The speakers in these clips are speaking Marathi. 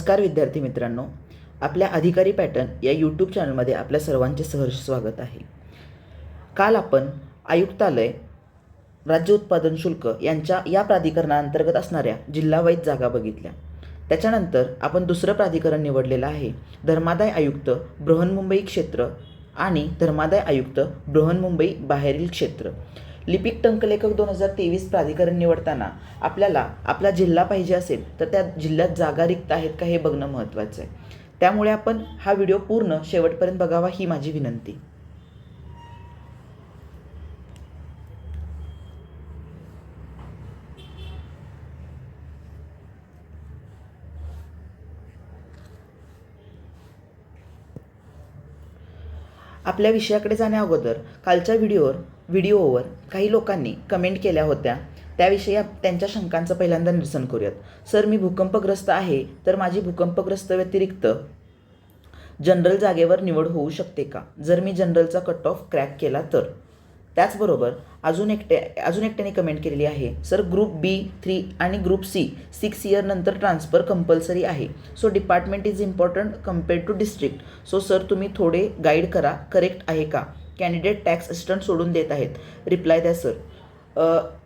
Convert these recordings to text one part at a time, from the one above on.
नमस्कार विद्यार्थी मित्रांनो आपल्या अधिकारी पॅटर्न या यूट्यूब चॅनलमध्ये आपल्या सर्वांचे सहर्ष स्वागत आहे. काल आपण आयुक्तालय राज्य उत्पादन शुल्क यांच्या या प्राधिकरणाअंतर्गत असणाऱ्या जिल्हावाईज जागा बघितल्या. त्याच्यानंतर आपण दुसरं प्राधिकरण निवडलेलं आहे धर्मादाय आयुक्त बृहन्मुंबई क्षेत्र आणि धर्मादाय आयुक्त बृहन्मुंबई बाहेरील क्षेत्र. लिपिक टंकलेखक दोन हजार तेवीस प्राधिकरण निवडताना आपल्याला आपला जिल्हा पाहिजे असेल तर त्या जिल्ह्यात जागा रिक्त आहेत का हे बघणं महत्त्वाचं आहे. त्यामुळे आपण हा व्हिडिओ पूर्ण शेवटपर्यंत बघावा ही माझी विनंती. आपल्या विषयाकडे जाण्या अगोदर कालच्या व्हिडिओवर व्हिडिओवर काही लोकांनी कमेंट केल्या होत्या. त्याविषयी आप- त्यांच्या शंकांचं पहिल्यांदा निरसन करूयात. सर मी भूकंपग्रस्त आहे तर माझी भूकंपग्रस्त व्यतिरिक्त जनरल जागेवर निवड होऊ शकते का? जर मी जनरलचा कट ऑफ क्रॅक केला तर. त्याचबरोबर अजून एकटे अजून एकट्याने कमेंट केलेली आहे. सर ग्रुप बी थ्री आणि ग्रुप सी सिक्स इयर नंतर ट्रान्सफर कंपल्सरी आहे. So department is important compared to district. So sir तुम्ही थोडे गाईड करा. करेक्ट आहे का? कॅन्डिडेट टॅक्स असिस्टंट सोडून देत आहेत. रिप्लाय द्या सर.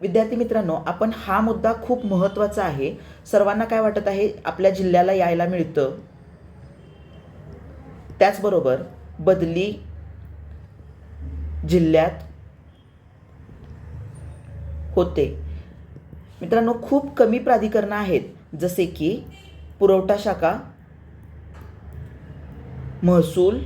विद्यार्थी मित्रांनो आपण हा मुद्दा खूप महत्त्वाचा आहे. सर्वांना काय वाटत आहे? आपल्या जिल्ह्याला यायला मिळतं. त्याचबरोबर बदली जिल्ह्यात होते. मित्रांनो खूप कमी प्राधिकरणं आहेत. जसे की पुरवठा शाखा महसूल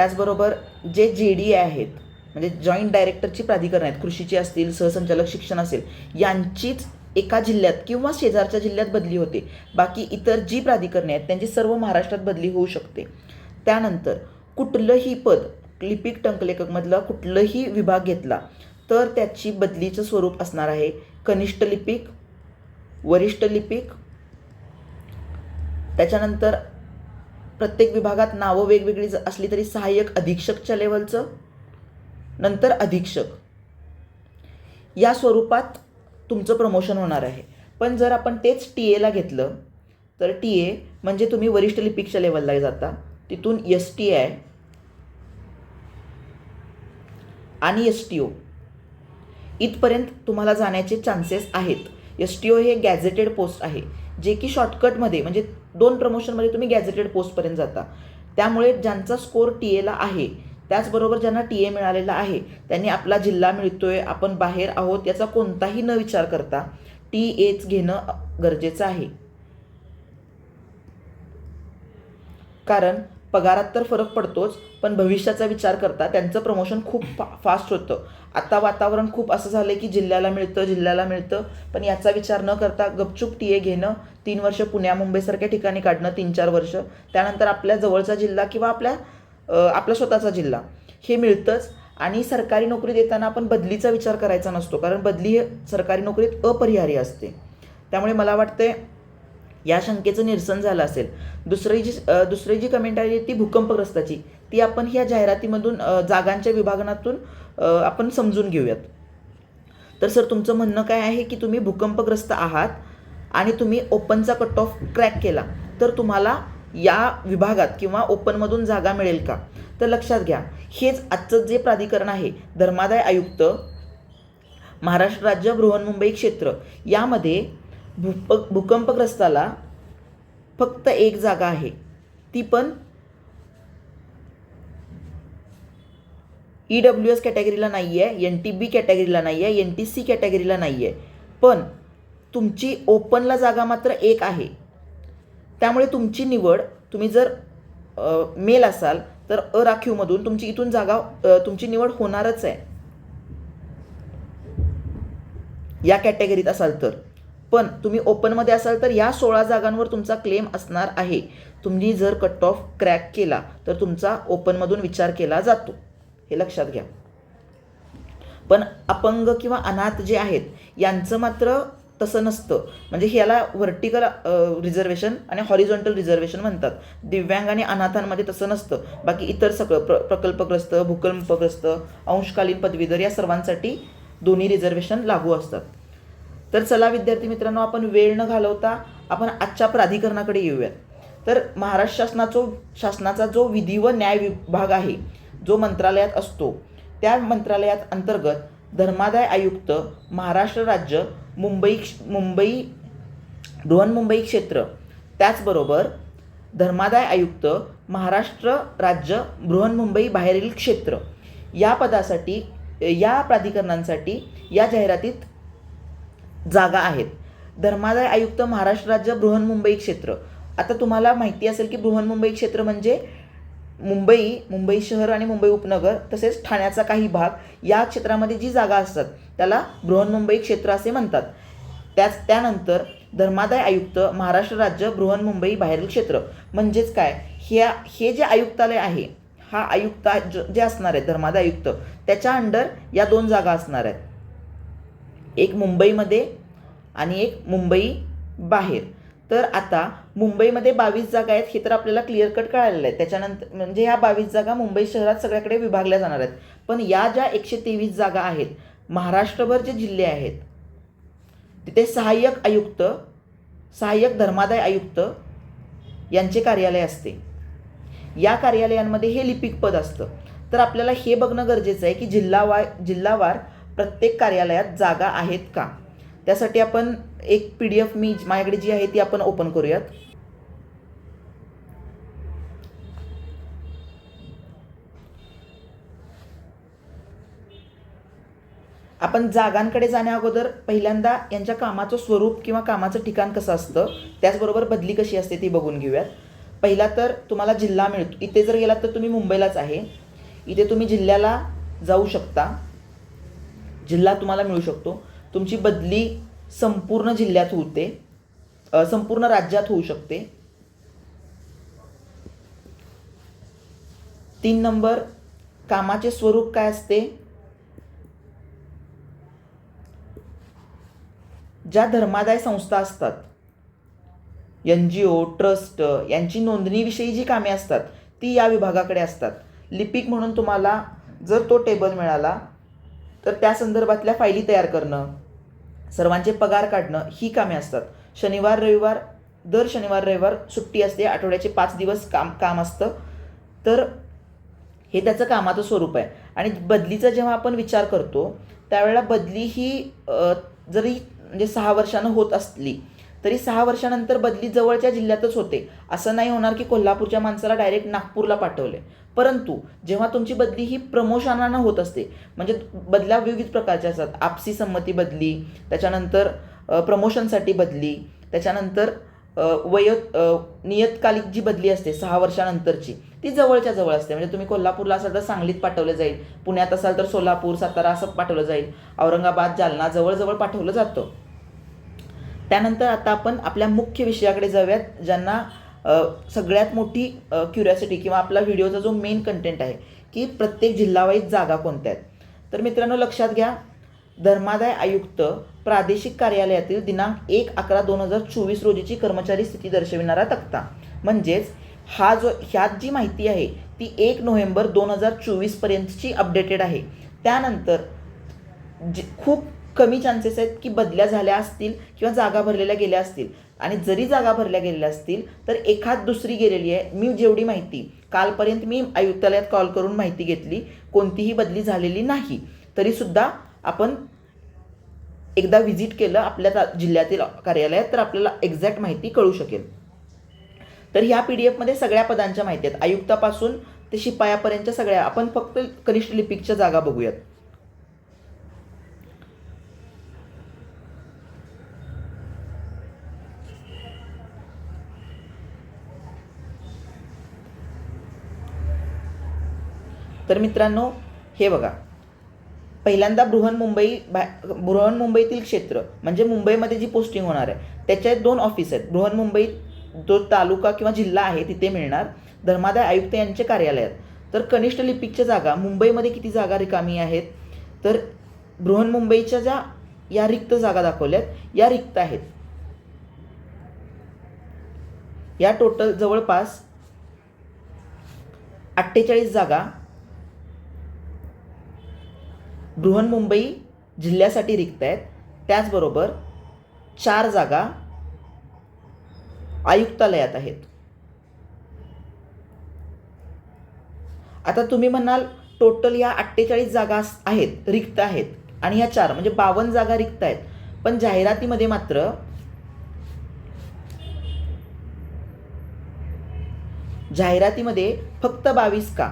त्याचबरोबर जे जे डी आहेत म्हणजे जॉईंट डायरेक्टरची प्राधिकरण आहेत कृषीची असतील सहसंचालक शिक्षण असेल यांचीच एका जिल्ह्यात किंवा शेजारच्या जिल्ह्यात बदली होते. बाकी इतर जी प्राधिकरणे आहेत त्यांची सर्व महाराष्ट्रात बदली होऊ शकते. त्यानंतर कुठलंही पद लिपिक टंकलेखकमधला कुठलंही विभाग घेतला तर त्याची बदलीचं स्वरूप असणार आहे. कनिष्ठ लिपिक वरिष्ठ लिपिक त्याच्यानंतर प्रत्येक विभागात नावं वेगवेगळी ज- असली तरी सहाय्यक अधीक्षकच्या लेवलचं नंतर अधीक्षक. या स्वरूपात तुमचं प्रमोशन होणार आहे. पण जर आपण तेच टी एला घेतलं तर टी ए म्हणजे तुम्ही वरिष्ठ लिपिकच्या लेवलला जाता. तिथून एस टी आय आणि एस टी ओ इथपर्यंत तुम्हाला जाण्याचे चान्सेस आहेत. एस टी ओ हे गॅझेटेड पोस्ट आहे. जे की शॉर्टकटमध्ये म्हणजे दोन प्रमोशनमध्ये तुम्ही गॅझेटेड पोस्टपर्यंत जाता. त्यामुळे ज्यांचा स्कोर टी एला आहे त्याचबरोबर ज्यांना टी ए मिळालेला आहे त्यांनी आपला जिल्हा मिळतोय आपण बाहेर आहोत याचा कोणताही न विचार करता टी एच घेणं गरजेचं आहे. कारण पगारात तर फरक पडतोच पण भविष्याचा विचार करता त्यांचं प्रमोशन खूप फा फास्ट होतं. आता वातावरण खूप असं झालं की जिल्ह्याला मिळतं जिल्ह्याला मिळतं पण याचा विचार न करता गपचूप टी ए घेणं तीन वर्ष पुण्या मुंबईसारख्या ठिकाणी काढणं तीन चार वर्ष त्यानंतर आपल्या जवळचा जिल्हा किंवा आपल्या आपला स्वतःचा जिल्हा हे मिळतंच. आणि सरकारी नोकरी देताना आपण बदलीचा विचार करायचा नसतो कारण बदली हे सरकारी नोकरीत अपरिहार्य असते. त्यामुळे मला वाटते या शंकेचं निरसन झालं असेल. दुसरी जी दुसरी जी कमेंट आली ती भूकंपग्रस्ताची. ती आपण ह्या जाहिरातीमधून जागांच्या विभागनातून आपण समजून घेऊयात. तर सर तुमचं म्हणणं काय आहे की तुम्ही भूकंपग्रस्त आहात आणि तुम्ही ओपनचा कट ऑफ क्रॅक केला तर तुम्हाला या विभागात किंवा ओपनमधून जागा मिळेल का? तर लक्षात घ्या हेच आजचं जे प्राधिकरण आहे धर्मादाय आयुक्त महाराष्ट्र राज्य बृहन्मुंबई क्षेत्र यामध्ये भूप भूकंपग्रस्ताला फक्त एक जागा आहे. ती पण ई डब्ल्यू एस कॅटेगरीला नाही आहे एन टी बी कॅटेगरीला नाही आहे एन टी सी कॅटेगरीला नाही आहे पण तुमची ओपनला जागा मात्र एक आहे. त्यामुळे तुमची निवड तुम्ही जर मेल असाल तर अराखीवमधून तुमची इथून जागा तुमची निवड होणारच आहे. या कॅटेगरीत असाल तर. पण तुम्ही ओपनमध्ये असाल तर या सोळा जागांवर तुमचा क्लेम असणार आहे. तुम्ही जर कट ऑफ क्रॅक केला तर तुमचा ओपनमधून विचार केला जातो. हे लक्षात घ्या. पण अपंग किंवा अनाथ जे आहेत यांचं मात्र तसं नसतं. म्हणजे ह्याला व्हर्टिकल रिझर्वेशन आणि हॉरिझॉन्टल रिझर्वेशन म्हणतात. दिव्यांग आणि अनाथांमध्ये तसं नसतं. बाकी इतर सगळं प्र प्रकल्पग्रस्त भूकंपग्रस्त अंशकालीन पदवीधर या सर्वांसाठी दोन्ही रिझर्वेशन लागू असतात. तर चला विद्यार्थी मित्रांनो आपण वेळ न घालवता आपण आजच्या प्राधिकरणाकडे येऊयात. तर महाराष्ट्र शासनाचो शासनाचा जो विधी व न्याय विभाग आहे जो मंत्रालयात असतो त्या मंत्रालयात अंतर्गत धर्मादाय आयुक्त महाराष्ट्र राज्य मुंबई मुंबई बृहन्मुंबई क्षेत्र त्याचबरोबर धर्मादाय आयुक्त महाराष्ट्र राज्य बृहन्मुंबई बाहेरील क्षेत्र या पदासाठी या प्राधिकरणांसाठी या जाहिरातीत जागा आहेत. धर्मादाय आयुक्त महाराष्ट्र राज्य बृहन्मुंबई क्षेत्र. आता तुम्हाला माहिती असेल की बृहन्मुंबई क्षेत्र म्हणजे मुंबई मुंबई शहर आणि मुंबई उपनगर तसेच ठाण्याचा काही भाग या क्षेत्रामध्ये जी जागा असतात त्याला बृहन्मुंबई क्षेत्र असे म्हणतात. त्याच त्यानंतर धर्मादाय आयुक्त महाराष्ट्र राज्य बृहन्मुंबई बाहेरील क्षेत्र म्हणजेच काय? ह्या हे जे आयुक्तालय आहे हा आयुक्त ज- जे असणार आहे धर्मादाय आयुक्त त्याच्या अंडर या दोन जागा असणार आहेत. एक मुंबईमध्ये आणि एक मुंबई बाहेर. तर आता मुंबईमध्ये बावीस जागा आहेत हे तर आपल्याला क्लिअर कट कळालेलं आहे. त्याच्यानंतर म्हणजे ह्या बावीस जागा मुंबई शहरात सगळ्याकडे विभागल्या जाणार आहेत. पण या ज्या एकशे तेवीस जागा आहेत महाराष्ट्रभर जे जिल्हे आहेत तिथे सहाय्यक आयुक्त सहाय्यक धर्मादाय आयुक्त यांचे कार्यालय असते. या कार्यालयांमध्ये हे लिपिक पद असतं. तर आपल्याला हे बघणं गरजेचं आहे की जिल्हावार जिल्हावार प्रत्येक कार्यालयात जागा आहेत का? त्यासाठी आपण एक पी डी एफ मी माझ्याकडे जी आहे ती आपण ओपन करूयात. आपण जागांकडे जाण्या अगोदर पहिल्यांदा यांच्या कामाचं स्वरूप किंवा कामाचं ठिकाण कसं असतं त्याचबरोबर बदली कशी असते ती बघून घेऊयात. पहिला तर तुम्हाला जिल्हा मिळतो. इथे जर गेलात तर तुम्ही मुंबईलाच आहे. इथे तुम्ही जिल्ह्याला जाऊ शकता. जिल्हा तुम्हाला मिळू शकतो. तुमची बदली संपूर्ण जिल्ह्यात होते. संपूर्ण राज्यात होऊ शकते. तीन नंबर कामाचे स्वरूप काय असते? ज्या धर्मादाय संस्था असतात एन जी ओ ट्रस्ट यांची नोंदणीविषयी जी कामे असतात ती या विभागाकडे असतात. लिपिक म्हणून तुम्हाला जर तो टेबल मिळाला तर त्या संदर्भातल्या फायली तयार करणं सर्वांचे पगार काढणं ही कामे असतात. शनिवार रविवार दर शनिवार रविवार सुट्टी असते आठवड्याचे पाच दिवस काम काम असतं. तर हे त्याचं कामाचं स्वरूप आहे. आणि बदलीचा जेव्हा आपण विचार करतो त्यावेळेला बदली ही जरी म्हणजे सहा वर्षानं होत असली तरी सहा वर्षानंतर बदली जवळच्या जिल्ह्यातच होते. असं नाही होणार की कोल्हापूरच्या माणसाला डायरेक्ट नागपूरला पाठवले. परंतु जेव्हा तुमची बदली ही प्रमोशनानं होत असते म्हणजे बदल्या विविध प्रकारच्या असतात. आपसी संमती बदली त्याच्यानंतर प्रमोशनसाठी बदली त्याच्यानंतर वय नियतकालिक जी बदली असते सहा वर्षानंतरची ती जवळच्या जवळ असते. म्हणजे तुम्ही कोल्हापूरला असाल तर सांगलीत पाठवलं जाईल. पुण्यात असाल तर सोलापूर सातारा असं पाठवलं जाईल. औरंगाबाद जालना जवळजवळ पाठवलं जातं. त्यानंतर आता आपण आपल्या मुख्य विषयाकडे जाऊयात ज्यांना सगळ्यात मोठी क्युरियासिटी किंवा आपला व्हिडिओचा जो मेन कंटेंट आहे की प्रत्येक जिल्हावाईज जागा कोणत्या आहेत. तर मित्रांनो लक्षात घ्या धर्मादाय आयुक्त प्रादेशिक कार्यालयातील दिनांक एक अकरा दोन हजार चोवीस रोजीची कर्मचारी स्थिती दर्शविणारा तक्ता. म्हणजेच हा जो ह्यात जी माहिती आहे ती एक नोव्हेंबर दोन हजार चोवीसपर्यंतची अपडेटेड आहे. त्यानंतर जे खूप कमी चान्सेस आहेत की बदल्या झाल्या असतील किंवा जागा भरलेल्या गेल्या असतील. आणि जरी जागा भरल्या गेलेल्या असतील तर एखाद दुसरी गेलेली आहे. मी जेवढी माहिती कालपर्यंत मी आयुक्तालयात कॉल करून माहिती घेतली कोणतीही बदली झालेली नाही. तरीसुद्धा आपण एकदा व्हिजिट केलं आपल्या जिल्ह्यातील कार्यालयात तर आपल्याला एक्झॅक्ट माहिती कळू शकेल. तर ह्या पी डी एफमध्ये सगळ्या पदांच्या माहिती आहेत. आयुक्तापासून ते शिपायापर्यंतच्या सगळ्या. आपण फक्त कनिष्ठ लिपिकच्या जागा बघूयात. तर मित्रांनो हे बघा. पहिल्यांदा बृहन्मुंबई बा बृहन्मुंबईतील क्षेत्र म्हणजे मुंबईमध्ये जी पोस्टिंग होणार आहे त्याच्यात दोन ऑफिस आहेत. बृहन्मुंबईत जो तालुका किंवा जिल्हा आहे तिथे मिळणार. धर्मादाय आयुक्त यांचे कार्यालय आहेत. तर कनिष्ठ लिपिकच्या जागा मुंबईमध्ये किती जागा रिकामी आहेत? तर बृहन्मुंबईच्या ज्या या रिक्त जागा दाखवल्यात या रिक्त आहेत. या टोटल जवळपास अठ्ठेचाळीस जागा बृहन्मुंबई जिल्ह्यासाठी रिक्त आहेत. त्याचबरोबर चार जागा आयुक्तालयात आहेत. आता तुम्ही म्हणाल टोटल या अठ्ठेचाळीस जागा आहेत रिक्त आहेत. आणि ह्या चार म्हणजे बावन्न जागा रिक्त आहेत. पण जाहिरातीमध्ये मात्र जाहिरातीमध्ये फक्त बावीस का?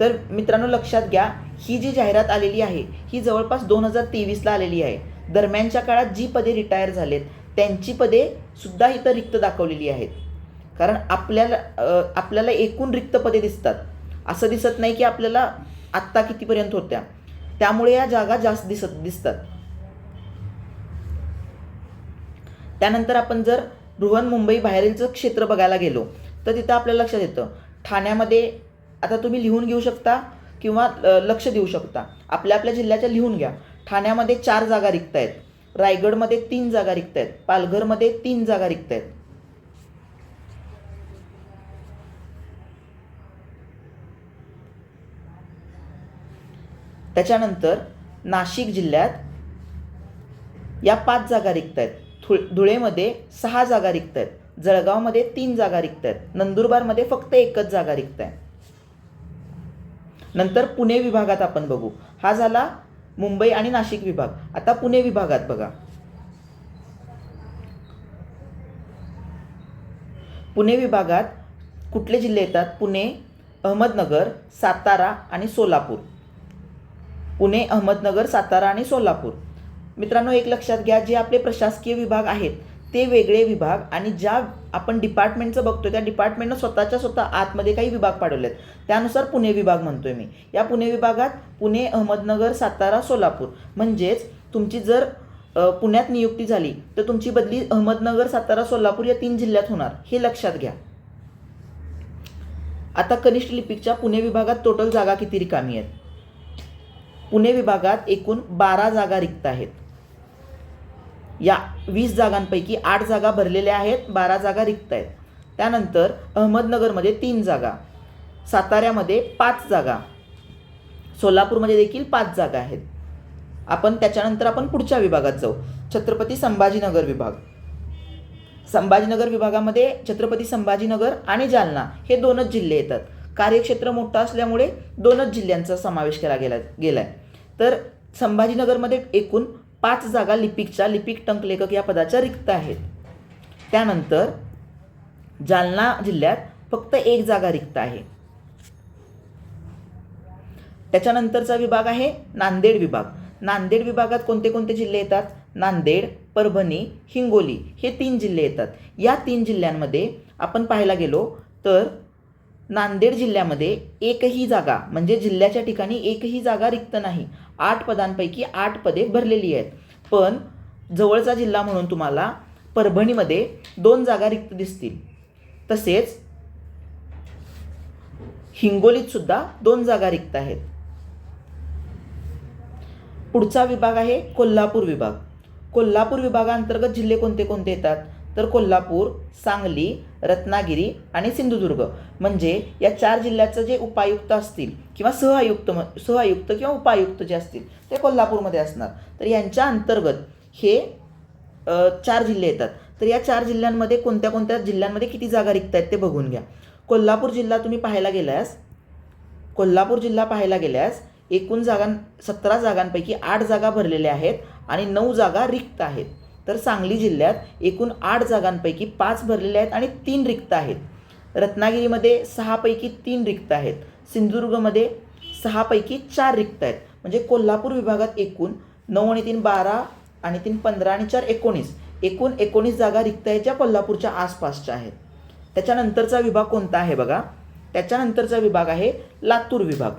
तर मित्रांनो लक्षात घ्या ही जी जाहिरात आलेली आहे ही जवळपास दोन हजार तेवीसला आलेली आहे. दरम्यानच्या काळात जी पदे रिटायर झालेत त्यांची पदे सुद्धा इथं रिक्त दाखवलेली आहेत. कारण आपल्याला आपल्याला एकूण रिक्त पदे दिसतात. असं दिसत नाही की आपल्याला आत्ता कितीपर्यंत होत्या. त्यामुळे या जागा जास्त दिसत दिसतात. त्यानंतर आपण जर बृहन मुंबई बाहेरीलचं क्षेत्र बघायला गेलो तर तिथं आपल्याला लक्षात येतं. ठाण्यामध्ये आता तुम्ही लिहून घेऊ शकता किंवा लक्ष देऊ शकता. आपल्या आपल्या जिल्ह्याच्या लिहून घ्या. ठाण्यामध्ये चार जागा रिक्त आहेत रायगडमध्ये तीन जागा रिक्त आहेत पालघरमध्ये तीन जागा रिक्त आहेत त्याच्यानंतर नाशिक जिल्ह्यात या पाच जागा रिक्त आहेत धुळ धुळेमध्ये सहा जागा रिक्त आहेत जळगावमध्ये तीन जागा रिक्त आहेत नंदुरबारमध्ये फक्त एकच जागा रिक्त आहे नंतर पुणे विभागात आपण बघू. हा झाला मुंबई आणि नाशिक विभाग. आता पुणे विभागात बघा. पुणे विभागात कुठले जिल्हे येतात? पुणे अहमदनगर सातारा आणि सोलापूर. पुणे अहमदनगर सातारा आणि सोलापूर. मित्रांनो एक लक्षात घ्या जे आपले प्रशासकीय विभाग आहेत ते वेगळे विभाग आणि ज्या आपण डिपार्टमेंटचं बघतोय त्या डिपार्टमेंटनं स्वतःच्या स्वतः आतमध्ये काही विभाग पाडवले आहेत त्यानुसार पुणे विभाग म्हणतोय मी. या पुणे विभागात पुणे अहमदनगर सातारा सोलापूर. म्हणजेच तुमची जर पुण्यात नियुक्ती झाली तर तुमची बदली अहमदनगर सातारा सोलापूर या तीन जिल्ह्यात होणार हे लक्षात घ्या. आता कनिष्ठ लिपिकच्या पुणे विभागात टोटल जागा किती रिकामी आहेत? पुणे विभागात एकूण बारा जागा रिक्त आहेत. या वीस जागांपैकी आठ जागा भरलेल्या आहेत बारा जागा रिक्त आहेत त्यानंतर अहमदनगरमध्ये तीन जागा साताऱ्यामध्ये पाच जागा सोलापूरमध्ये देखील पाच जागा आहेत. आपण त्याच्यानंतर आपण पुढच्या विभागात जाऊ. छत्रपती संभाजीनगर विभाग. संभाजीनगर विभागामध्ये छत्रपती संभाजीनगर आणि जालना हे दोनच जिल्हे येतात. कार्यक्षेत्र मोठं असल्यामुळे दोनच जिल्ह्यांचा समावेश केला गेला गेला आहे तर संभाजीनगरमध्ये एकूण पाच जागा लिपिकच्या लिपिक टंकलेखक या पदाच्या रिक्त आहेत. त्यानंतर जालना जिल्ह्यात फक्त एक जागा रिक्त आहे. त्याच्यानंतरचा विभाग आहे नांदेड विभाग. नांदेड विभागात कोणते कोणते जिल्हे येतात? नांदेड परभणी हिंगोली हे तीन जिल्हे येतात. या तीन जिल्ह्यांमध्ये आपण पाहायला गेलो तर नांदेड जिल्ह्यामध्ये एकही जागा म्हणजे जिल्ह्याच्या ठिकाणी एकही जागा रिक्त नाही. आठ पदांपैकी आठ पदे भरलेली आहेत. पण जवळचा जिल्हा म्हणून तुम्हाला परभणीमध्ये दोन जागा रिक्त दिसतील. तसेच हिंगोलीत सुद्धा दोन जागा रिक्त आहेत. पुढचा विभाग आहे कोल्हापूर विभाग. कोल्हापूर विभागांतर्गत जिल्हे कोणते कोणते येतात? तर कोल्हापूर सांगली रत्नागिरी आणि सिंधुदुर्ग. म्हणजे या चार जिल्ह्याचं जे उपायुक्त असतील किंवा सहआयुक्त म सहआयुक्त किंवा उपायुक्त जे असतील ते कोल्हापूरमध्ये असणार. तर यांच्या अंतर्गत हे चार जिल्हे येतात. तर या चार जिल्ह्यांमध्ये कोणत्या कोणत्या जिल्ह्यांमध्ये किती जागा रिक्त आहेत ते बघून घ्या. कोल्हापूर जिल्हा तुम्ही पाहायला गेल्यास. कोल्हापूर जिल्हा पाहायला गेल्यास एकूण जागां सतरा जागांपैकी आठ जागा भरलेल्या आहेत आणि नऊ जागा रिक्त आहेत. तर सांगली जिल्ह्यात एकूण आठ जागांपैकी पाच भरलेल्या आहेत आणि तीन रिक्त आहेत. रत्नागिरीमध्ये सहापैकी तीन रिक्त आहेत. सिंधुदुर्गमध्ये सहापैकी चार रिक्त आहेत. म्हणजे कोल्हापूर विभागात एकूण नऊ आणि तीन बारा आणि तीन पंधरा आणि चार एकोणीस. एकूण एकोणीस जागा रिक्त आहेत ज्या कोल्हापूरच्या आसपासच्या आहेत. त्याच्यानंतरचा विभाग कोणता आहे बघा? त्याच्यानंतरचा विभाग आहे लातूर विभाग.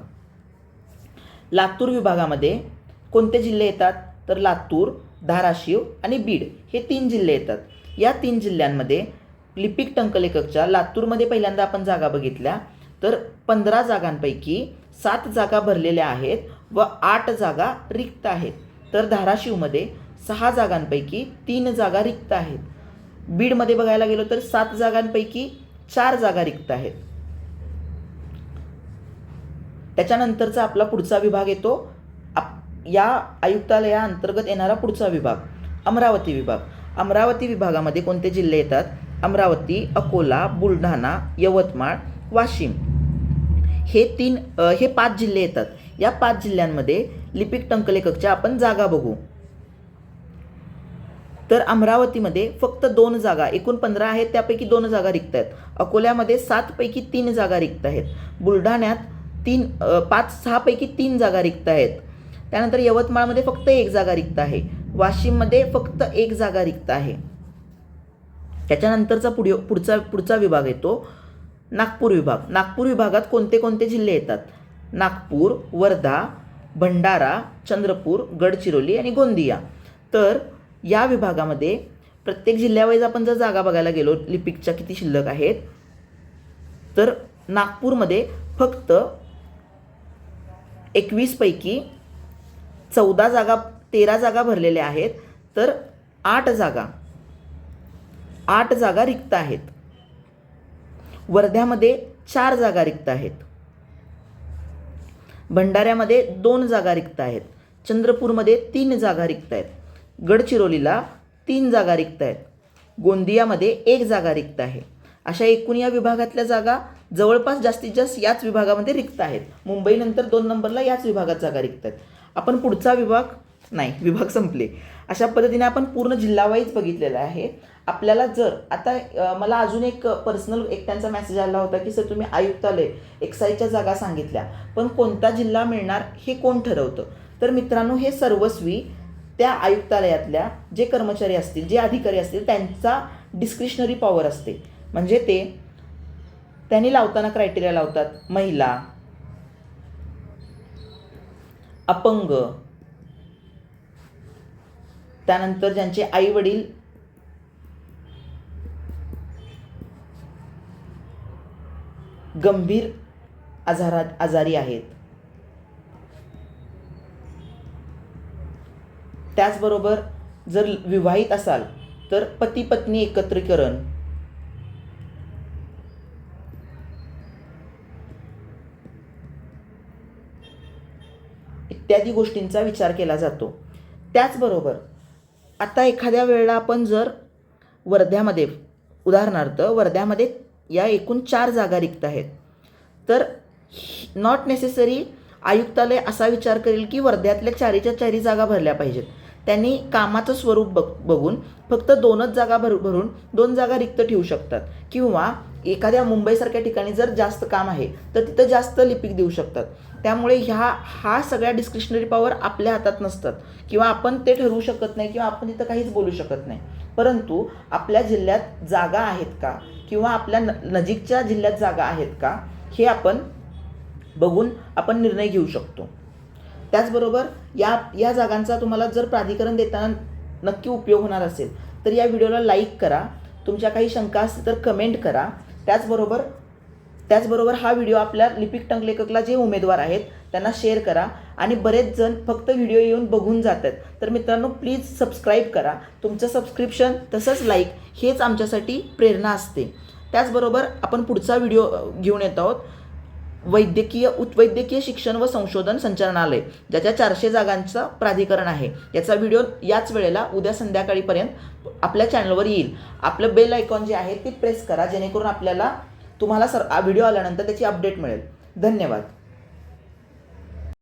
लातूर विभागामध्ये कोणते जिल्हे येतात? तर लातूर धाराशिव आणि बीड हे तीन जिल्हे येतात. या तीन जिल्ह्यांमध्ये लिपिक टंकलेखकच्या लातूरमध्ये पहिल्यांदा आपण जागा बघितल्या तर पंधरा जागांपैकी सात जागा भरलेल्या आहेत व आठ जागा रिक्त आहेत. तर धाराशिवमध्ये सहा जागांपैकी तीन जागा रिक्त आहेत. बीडमध्ये बघायला गेलो तर सात जागांपैकी चार जागा रिक्त आहेत. त्याच्यानंतरचा आपला पुढचा विभाग येतो या आयुक्तालया अंतर्गत येणारा पुढचा विभाग अमरावती विभाग. अमरावती विभागामध्ये कोणते जिल्हे येतात? अमरावती अकोला बुलढाणा यवतमाळ वाशिम. हे तीन हे पाच जिल्हे येतात. या पाच जिल्ह्यांमध्ये लिपिक टंकलेखकच्या आपण जागा बघू. तर अमरावतीमध्ये फक्त दोन जागा एकूण पंधरा आहेत त्यापैकी दोन जागा रिक्त आहेत. अकोल्यामध्ये सातपैकी तीन जागा रिक्त आहेत. बुलढाण्यात तीन पाच सहापैकी तीन जागा रिक्त आहेत. त्यानंतर यवतमाळमध्ये फक्त एक जागा रिक्त आहे. वाशिममध्ये फक्त एक जागा रिक्त आहे. त्याच्यानंतरचा पुढे पुढचा पुढचा विभाग येतो नागपूर विभाग. नागपूर विभागात कोणते कोणते जिल्हे येतात? नागपूर वर्धा भंडारा चंद्रपूर गडचिरोली आणि गोंदिया. तर या विभागामध्ये प्रत्येक जिल्ह्यावाईज आपण जर जागा बघायला गेलो लिपिकच्या किती शिल्लक आहेत तर नागपूरमध्ये फक्त एकवीसपैकी चौदा जागा तेरा जागा भरलेल्या आहेत तर आठ जागा आठ जागा रिक्त आहेत. वर्ध्यामध्ये चार जागा रिक्त आहेत. भंडाऱ्यामध्ये दोन जागा रिक्त आहेत. चंद्रपूरमध्ये तीन जागा रिक्त आहेत. गडचिरोलीला तीन जागा रिक्त आहेत. गोंदियामध्ये एक जागा रिक्त आहे. अशा एकूण या विभागातल्या जागा जवळपास जास्तीत जास्त याच विभागामध्ये रिक्त आहेत. मुंबईनंतर दोन नंबरला याच विभागात जागा रिक्त आहेत. आपण पुढचा विभाग नाही विभाग संपले. अशा पद्धतीने आपण पूर्ण जिल्हावाईज बघितलेला आहे. आपल्याला जर आता मला अजून एक पर्सनल एक त्यांचा मेसेज आला होता की सर तुम्ही आयुक्तालय एक्साईजच्या जागा सांगितल्या पण कोणता जिल्हा मिळणार हे कोण ठरवतं? तर मित्रांनो हे सर्वस्वी त्या आयुक्तालयातल्या जे कर्मचारी असतील जे अधिकारी असतील त्यांचा डिस्क्रिशनरी पॉवर असते. म्हणजे ते त्यांनी लावताना क्रायटेरिया लावतात महिला अपंग. त्यानंतर ज्यांचे आई वडील गंभीर आजारात आजारी आहेत. त्याचबरोबर जर विवाहित असाल तर पती पत्नी एकत्रीकरण. इत्यादी गोष्टींचा विचार केला जातो. त्याचबरोबर आता एखाद्या वेळेला आपण जर वर्ध्यामध्ये उदाहरणार्थ वर्ध्यामध्ये या एकूण चार जागा रिक्त आहेत तर नॉट नेसेसरी आयुक्तालय असा विचार करेल की वर्ध्यातल्या चारीच्या चारी जागा भरल्या पाहिजेत. त्यांनी कामाचं स्वरूप बघ बघून फक्त दोनच जागा भर भरून दोन जागा रिक्त ठेवू शकतात. किंवा एखाद्या मुंबईसारख्या ठिकाणी जर जास्त काम आहे तर तिथं जास्त लिपिक देऊ शकतात. त्यामुळे ह्या हा सगळ्या डिस्क्रिशनरी पॉवर आपल्या हातात नसतात. किंवा आपण ते ठरवू शकत नाही किंवा आपण तिथं काहीच बोलू शकत नाही. परंतु आपल्या जिल्ह्यात जागा आहेत का? किंवा आपल्या न नजीकच्या जिल्ह्यात जागा आहेत का? हे आपण बघून आपण निर्णय घेऊ शकतो. त्याचबरोबर या या जागांचा तुम्हाला जर प्राधिकरण देताना नक्की उपयोग होणार असेल तर या व्हिडिओला लाईक करा. तुमच्या काही शंका असतील तर कमेंट करा. त्याचबरोबर त्याचबरोबर हा व्हिडिओ आपल्या लिपिक टंकलेखकला जे उमेदवार आहेत त्यांना शेअर करा आणि बरेच जण फक्त व्हिडिओ येऊन बघून जात आहेत तर मित्रांनो प्लीज सबस्क्राईब करा. तुमचं सबस्क्रिप्शन तसंच लाईक हेच आमच्यासाठी प्रेरणा असते. त्याचबरोबर आपण पुढचा व्हिडिओ घेऊन येत आहोत. वैद्यकीय उत वैद्यकीय शिक्षण व संशोधन संचालनालय ज्याच्या चारशे जागांचं प्राधिकरण आहे. याचा व्हिडिओ याच वेळेला उद्या संध्याकाळीपर्यंत आपल्या चॅनलवर येईल. आपलं बेल आयकॉन जे आहे ते प्रेस करा जेणेकरून आपल्याला तुम्हाला सर व्हिडिओ आल्यानंतर त्याची अपडेट मिळेल. धन्यवाद.